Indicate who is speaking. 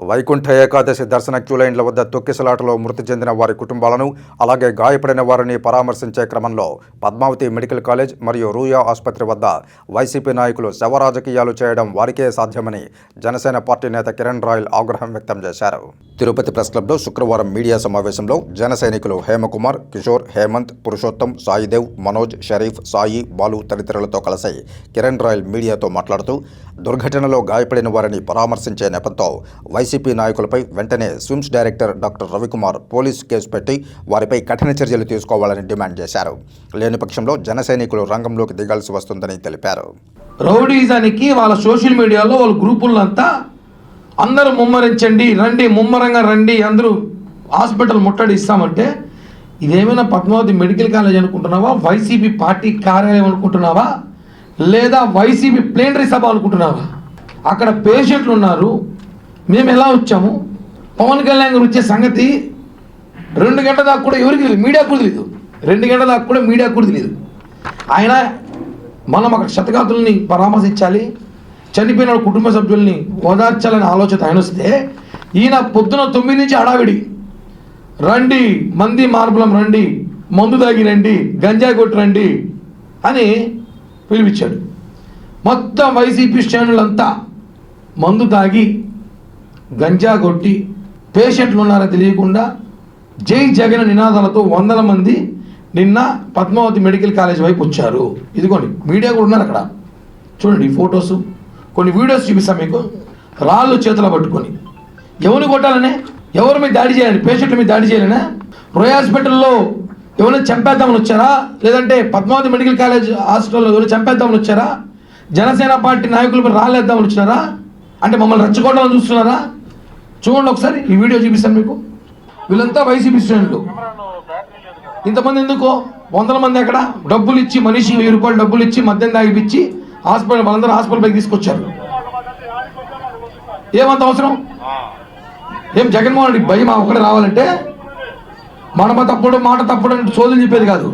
Speaker 1: వైకుంఠ ఏకాదశి దర్శన క్యూలైన్ల వద్ద తొక్కిసలాటలో మృతి చెందిన వారి కుటుంబాలను అలాగే గాయపడిన వారిని పరామర్శించే క్రమంలో పద్మావతి మెడికల్ కాలేజ్ మరియు రూయా ఆసుపత్రి వద్ద వైసీపీ నాయకులు శవ రాజకీయాలు చేయడం వారికే సాధ్యమని జనసేన పార్టీ నేత కిరణ్ రాయల్ ఆగ్రహం వ్యక్తం చేశారు. తిరుపతి ప్రెస్ క్లబ్లో శుక్రవారం మీడియా సమావేశంలో జన సైనికులు హేమకుమార్ కిషోర్ హేమంత్ పురుషోత్తం సాయిదేవ్ మనోజ్ షరీఫ్ సాయి బాలు తదితరులతో కలిసి కిరణ్ రాయల్ మీడియాతో మాట్లాడుతూ దుర్ఘటనలో గాయపడిన వారిని పరామర్శించే నేపథ్యం వైసీపీ నాయకులపై వెంటనే SVIMS director doctor Ravikumar police case పెట్టి వారిపై కఠిన చర్యలు తీసుకోవాలని డిమాండ్ చేశారు. లేని పక్షంలో జన సైనికులు రంగంలోకి దిగాల్సి వస్తుందని తెలిపారు.
Speaker 2: రౌడీజానికి వాళ్ళ సోషల్ మీడియాలో వాళ్ళ గ్రూపులంతా అందరూ ముమ్మరించండి రండి ముమ్మరంగా రండి అందరూ హాస్పిటల్ ముట్టడి ఇస్తామంటే ఇదేమైనా పద్మావతి మెడికల్ కాలేజ్ అనుకుంటున్నావా? వైసీపీ పార్టీ కార్యాలయం అనుకుంటున్నావా? లేదా వైసీపీ ప్లేనరీ సభ అనుకుంటున్నావా? అక్కడ పేషెంట్లు ఉన్నారు మేము ఎలా వచ్చాము? పవన్ కళ్యాణ్ గారు వచ్చే సంగతి రెండు గంటల దాకా కూడా ఎవరికి తెలియదు. మీడియా కూడా తెలియదు. రెండు గంటల దాకా కూడా మీడియా కూడా తెలియదు. ఆయన మనం అక్కడ శతగాతుల్ని పరామర్శించాలి చనిపోయిన వాళ్ళ కుటుంబ సభ్యుల్ని ఓదార్చాలని ఆలోచన ఆయన వస్తే ఈయన పొద్దున తొమ్మిది నుంచి హడావిడి. రండి మంది మార్బలం రండి మందు తాగి రండి గంజాయి కొట్టి రండి అని పిలిపించాడు. మొత్తం వైసీపీ శ్రేణులంతా మందు తాగి గంజా కొట్టి పేషెంట్లు ఉన్నారని తెలియకుండా జై జగన్ నినాదాలతో వందల మంది నిన్న పద్మావతి మెడికల్ కాలేజ్ వైపు వచ్చారు. ఇదిగోండి మీడియా కూడా ఉన్నారు అక్కడ. చూడండి ఫొటోస్. కొన్ని వీడియోస్ చూపిస్తాం మీకు. రాళ్ళు చేతులు పట్టుకొని. ఎవరిని కొట్టాలనే? ఎవరి మీద దాడి చేయాలని? పేషెంట్ల మీద దాడి చేయాలనే? రోయ్ హాస్పిటల్లో ఎవరైనా చంపేద్దామని వచ్చారా? లేదంటే పద్మావతి మెడికల్ కాలేజ్ హాస్పిటల్లో ఎవరైనా చంపేద్దామని వచ్చారా? జనసేన పార్టీ నాయకులపై రాళ్ళేద్దామని వచ్చినారా? అంటే మమ్మల్ని రెచ్చగొట్టాలని చూస్తున్నారా? చూడండి ఒకసారి ఈ వీడియో చూపిస్తాను మీకు. వీళ్ళంతా వైసీపీ శ్రేణులు. ఇంతమంది ఎందుకు? వందల మంది అక్కడ డబ్బులు ఇచ్చి మనిషి వెయ్యి రూపాయలు డబ్బులు ఇచ్చి మద్యం తాగిపిచ్చి హాస్పిటల్ వాళ్ళందరూ హాస్పిటల్ పైకి తీసుకొచ్చారు. ఏమంత అవసరం? ఏం జగన్మోహన్ రెడ్డి భయం ఒకటి రావాలంటే? మనమ తప్పుడు మాట తప్పుడు అని చోదులు చెప్పేది కాదు.